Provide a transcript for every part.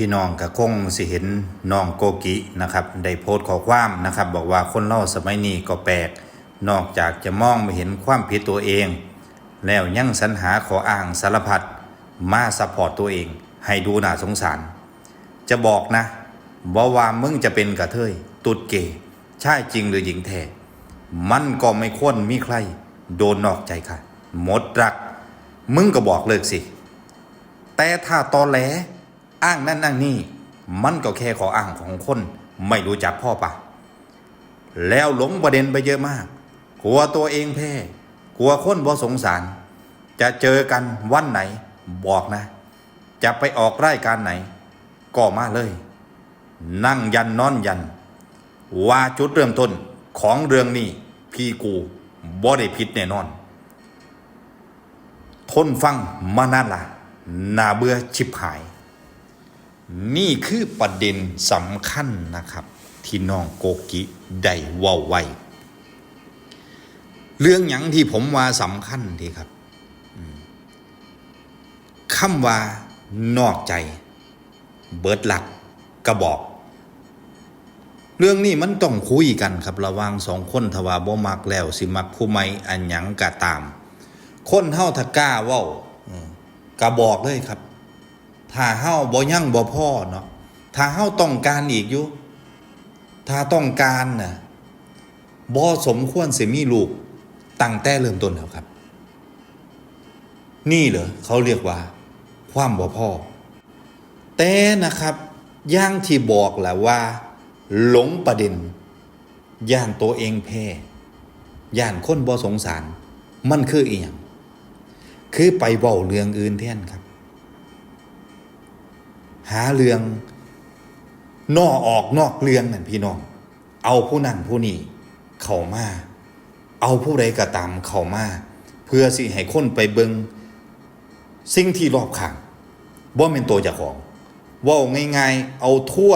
พี่น้องก็คงสิเห็นน้องโกกินะครับได้โพสต์ขอความนะครับ บอกว่าคนเล่าสมัยนี้ก็แปลก นอกจากจะมองไม่เห็นความผิดตัวเอง แล้วยังสรรหาขออ้างสารพัดมาซัพพอร์ตตัวเอง ให้ดูน่าสงสาร จะบอกนะว่าว่ามึงจะเป็นกระเทยตุดเกย์ใช่จริงหรือหญิงแท้มันก็ไม่ควรมีใคร โดนนอกใจค่ะ หมดรัก มึงก็บอกเลิกสิ แต่ถ้าตอแหล อ้างนั่นอ้างนี่ มันก็แค่ขออ้างของคนไม่รู้จักพ่อปะแล้วหลงประเด็นไปเยอะมาก กลัวตัวเองแพ้ กลัวคนบ่สงสาร จะเจอกันวันไหน บอกนะ จะไปออกรายการไหน ก็มาเลย นั่งยันนอนยัน ว่าจุดเริ่มต้นของเรื่องนี้พี่กูบ่ได้ผิดแน่นอน ทนฟังมานานละน่าเบื่อชิบหาย นี่คือประเด็นสำคัญนะครับ ที่น้องโกกิได้ว่าไว้เรื่องหยังที่ผมว่าสำคัญทีครับคำว่านอกใจ เบิดหลักกระบอก เรื่องนี้มันต้องคุยกันครับ ระว่างสองคนทว่าบ่มักแล้ว สิมักคู่ไม่อันหยังกะตาม คนเฮาถ้ากล้าว้ากระบอกเลยครับ ถ้าเฮาบ่ยั่งบ่พ่อเนาะถ้าเฮาต้องการอีกอยู่ถ้าต้องการน่ะบ่สมควรสิมีลูกตั้งแต่เริ่มต้นแล้วครับ นี่เหรอเขาเรียกว่า ความบ่พ่อ แต่นะครับย่างที่บอกแหละว่า หลงประเด็น ย่านตัวเองแพ้ย่านคนบ่สงสาร มันคืออีหยังคือไปเว้าเรื่องอื่นแทนครับ หาเรื่องนอกออกนอกเรื่องนั่นพี่น้อง เอาผู้นั่นผู้นี้เข้ามา เอาผู้ใดก็ตามเข้ามา เพื่อสิให้คนไปเบิงสิ่งที่รอบข้างบ่าเป็นตัวเจ้าของว่าง่ายๆ เอาทั่ว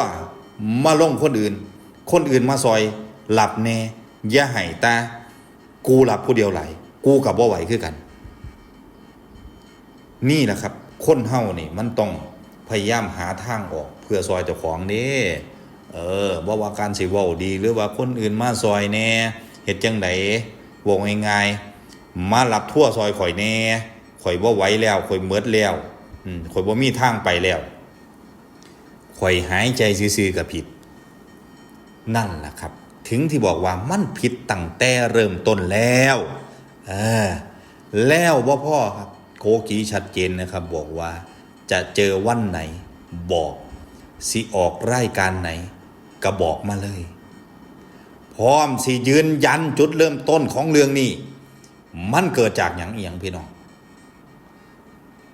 มาลงคนอื่น คนอื่นมาซอย หลับแน่อย่าให้ตา กูหลับผู้เดียวไหล กูกับบ่าไหวคือกัน นี่แหละครับ คนเฮานี่มันต้อง พยายามหาทางออกเพื่อซอยเจ้าของเด้เออบ่ว่าการสิเว้าดีหรือว่าคนอื่นมาซอยแน่เฮ็ดจังไดว้าง่ายๆมารับทั่วซอยข่อยแน่ข่อยบ่ไหวแล้วข่อยเมิดแล้วอืมข่อยบ่มีทางไปแล้วข่อยหายใจซื่อๆก็ผิด นั่นแหละครับ ถึงที่บอกว่ามันผิดตั้งแต่เริ่มต้นแล้วเออแล้วว่าพ่อครับโกกีชัดเจนนะครับบอกว่า จะเจอวันไหน บอก สิออกรายการไหน ก็บอกมาเลย พร้อมสิยืนยันจุดเริ่มต้นของเรื่องนี้ มันเกิดจากหยังเอียงพี่น้อง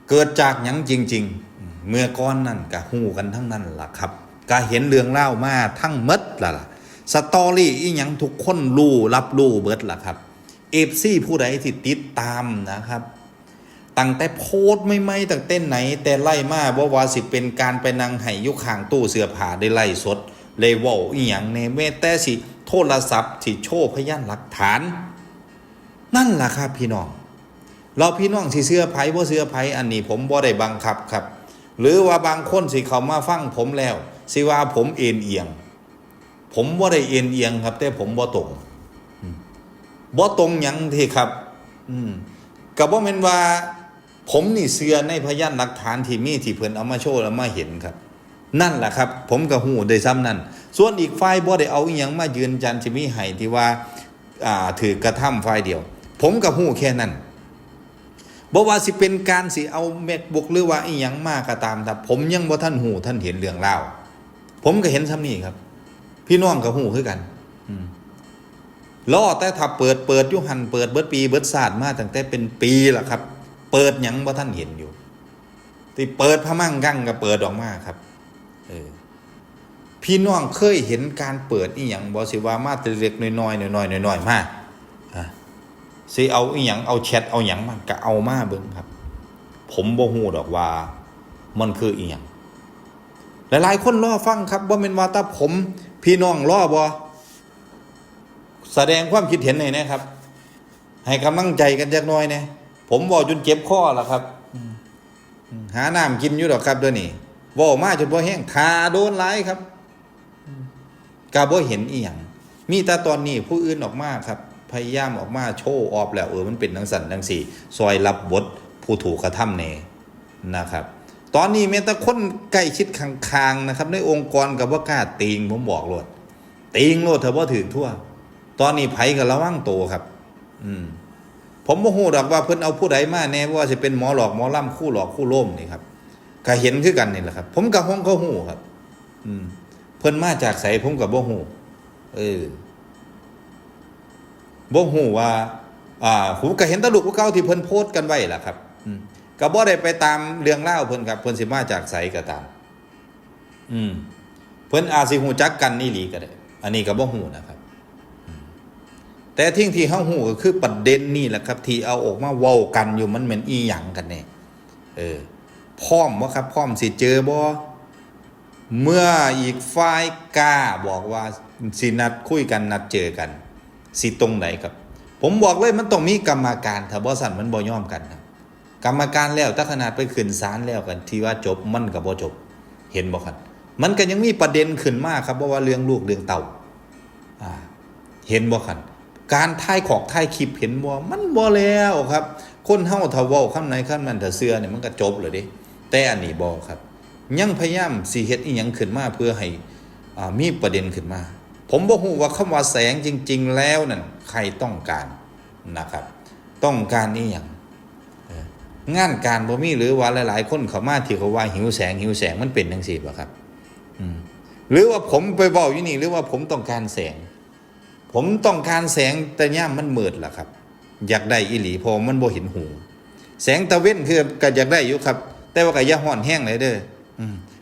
เกิดจากหยังจริง ๆ เมื่อก้อนนั่นก็หูกันทั้งนั้นล่ะครับก็เห็นเรื่องเล่ามาทั้งมดล่ะล่ะสตอรี่อีหยังทุกคนรู้รับรู้เบิดล่ะครับเอฟซีผู้ใดที่ติดตามนะครับ ตั้งแต่โพสไม่ไม่ตั้งเต้นไหน แต่ไล่มาว่าว่าสิเป็นการไปนั่งให้ยุคางตู้เสื้อผ้าได้ไล่สดเลยเว่าอีหยังในแม้แต่สิโทรศัพท์สิโชว์พยานหลักฐาน นั่นล่ะครับพี่น้อง เราพี่น้องสิเสื้อไผ่บ่เสื้อไผ่อันนี้ผมบ่ได้บังคับครับ หรือว่าบางคนสิเขามาฟังผมแล้ว สิว่าผมเอ็นเอียง ผมบ่ได้เอ็นเอียงครับ แต่ผมบ่ตรงบ่ตรงหยังที่ครับ อืมก็บ่แม่นว่า ผมนี่เสือในพยานหลักฐานที่มีที่เพิ่นเอามาโชว์แล้วมาเห็นครับ นั่นแหละครับ ผมก็ฮู้ได้ซ้ำนั่นส่วนอีกฝ่ายบ่ได้เอาอีหยังมายืนยันสิมีให้ที่ว่าอ่าถือกระทำฝ่ายเดียว ผมก็ฮู้แค่นั้นบ่ว่าสิเป็นการสิเอาเม็ดบุกหรือว่าอีหยังมากก็ตามครับผมยังบ่ท่านหูท่านเห็นเรื่องเล่าวผมก็เห็นซ้ำนี่ครับ พี่น้องก็หูคือกันล้อแต่ถ้าเปิดเปิดยุหันเปิดเบิดปีเบิดศาสตร์มาตั้งแต่เป็นปีละครับ เปิดหยังบ่ท่านเห็นอยู่ที่เปิดพะมั่งกั้งก็เปิดออกมาครับ เออ พี่น้องเคยเห็นการเปิดอีหยังบ่สิว่ามาตเล็กๆน้อยๆน้อยๆน้อยๆมาอะสิเอาอีหยังเอาแชทเอาหยังมาก็เอามาเบิ่งครับ ผมบ่ฮู้ดอกว่า มันคืออีหยังหลายๆคนรอฟังครับบ่แม่นว่าต่ผม พี่น้องรอบ่แสดงความคิดเห็นให้นะครับ ให้กำลังใจกันจักน่อยเนะ ผมบอกจนเจ็บคอแล้วครับหาน้ำกินอยู่ดอกครับเดี๋ยวนี้ว้ามาจนบ่แห้งทาโดนหลายครับกาบ่เห็นอีหยังมีแต่ตอนนี้ผู้อื่นออกมาครับ พยายามออกมาโชว์ออฟแล้วเออมันเป็นจังสันจังสี่ซอยรับบทผู้ถูกกระทำแน่นะครับ ตอนนี้แม้แต่คนใกล้ชิดข้างๆนะครับ ในองค์กรกับว่ากล้าติงผมบอกโลดติงโลดเถอว่าถึงทั่ว ตอนนี้ไผกับระวังโตครับ อืม ผมโมโหดอกว่าเพิ่นเอาผู้ใดมาแน่ว่าจะเป็นหมอหลอกหมอล่ำคู่หลอกคู่ล่มนี่ครับก็เห็นคือกันนี่แหละครับ ผมกับห้องเขาหูครับ อืมเพิ่นมาจากไสผมกับบ่หูเออบ่หูว่า อ่าผมก็เห็นตลูกเก่าที่เพิ่นโพสต์กันไว้ล่ะครับ อืมก็บ่ได้ไปตามเรื่องเล่าเพิ่นครับ เพิ่นสิมาจากไสก็ตาม อืมเพิ่นอาจสิฮู้จักกันนี่หลีก็ได้ อันนี้ก็บ่ฮู้นะครับ แต่ทิ้งที่เฮาฮู้ก็คือประเด็นนี่แหละครับ ที่เอาออกมาเว้ากันอยู่มันเหมือนอีหยังกันแน่เออพร้อมบ่ครับพร้อมสิเจอบ่เมื่ออีกฝ่ายกล้าบอกว่าสินัดคุยกันนัดเจอกัน สิตรงไหนครับ ผมบอกเลยมันต้องมีกรรมการถ้าบ่สั่นมันบ่ยอมกันครับกรรมการแล้วถ้าขนาดไปขึ้นศาลแล้วกันที่ว่าจบมันก็บ่จบ เห็นบ่ครับมันก็ยังมีประเด็นขึ้นมากครับเพราะว่าเรื่องลูกเรื่องเต่าอ่าเห็นบ่คัน การถ่ายของถ่ายคลิปเห็นบ่มันบ่แล้วครับ คนเฮาถ้าเว้าคำไหนคำนั้นถ้าเชื่อเนี่ยมันก็จบเลยเด้แต่อันนี้บ่ครับ ยังพยายามสิเฮ็ดอีหยังขึ้นมาเพื่อให้อ่ามีประเด็นขึ้นมา ผมบ่ฮู้ว่าคำว่าแสงจริง ๆ แล้วนั่นใครต้องการนะครับ ต้องการอีหยังงานการบ่มีหรือว่าหลาย ๆ คนเขามาที่เขาว่าหิวแสงหิวแสงมันเป็นจังซี่บ่ครับอืมหรือว่าผมไปเว้าอยู่นี่หรือว่าผมต้องการแสง ผมต้องการแสงแต่ย่ามมันมืดล่ะครับ อยากได้อีหลีพอมันบ่เห็นหูแสงตะเว้นคือก็อยากได้อยู่ครับ แต่ว่าก็อย่าฮ้อนแห้งเลยเด้อ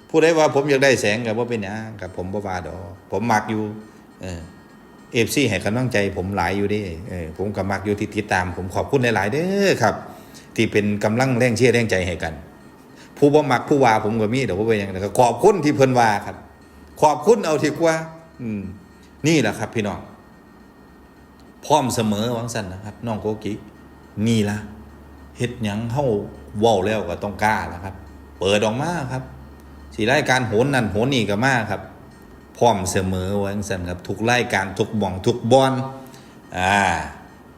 ผู้ใดว่าผมอยากได้แสงก็บ่เป็นหยังกับผมบ่ว่าดอกผมมักอยู่ เออ FC ให้กำลังใจผมหลายอยู่ด้เออผมก็มักอยู่ที่ติดตาม ผมขอบคุณหลาย ๆ เด้อครับ ที่เป็นกำลังแรงเชียร์แรงใจให้กัน ผู้บ่มักผู้ว่าผมก็มีแต่ว่าเป็นหยังก็ขอบคุณที่เพิ่นว่าครับ ขอบคุณเอาที่กว่า อืม นี่แหละครับ พี่น้อง พร้อมเสมอวังสันนะครับน้องโกกินี่ละเฮ็ดหยังเฮาเว้าแล้วก็ต้องกล้าแล้วครับ เปิดออกมาครับสิรายการโหนนั่นโหนนี่ก็มาครับ พร้อมเสมอวังสันครับทุกรายการทุกบ่องทุกบอลอ่า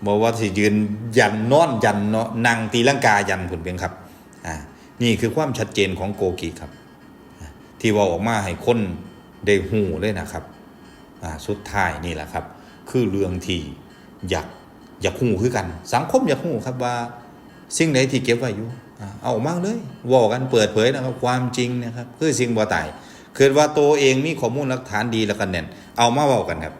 บอกว่าสิยืนยันนอนยันเนาะนั่งตีลังกายันผลเพียงครับอ่านี่คือความชัดเจนของโกกิครับ ที่ว่าออกมาให้คนได้หูเลยนะครับอ่าสุดท้ายนี่แหละครับ คือเรื่องที่ อยากอยากหูคือกัน สังคมอยากหูครับว่า สิ่งไหนที่เก็บไว้อยู่เอาออกมาเลยว่ากันเปิดเผยนะครับความจริงนะครับคือสิ่งบ่ตายคือว่าตัวเองมีข้อมูลหลักฐานดีแล้วกันแน่นเอามาเว้ากันครับ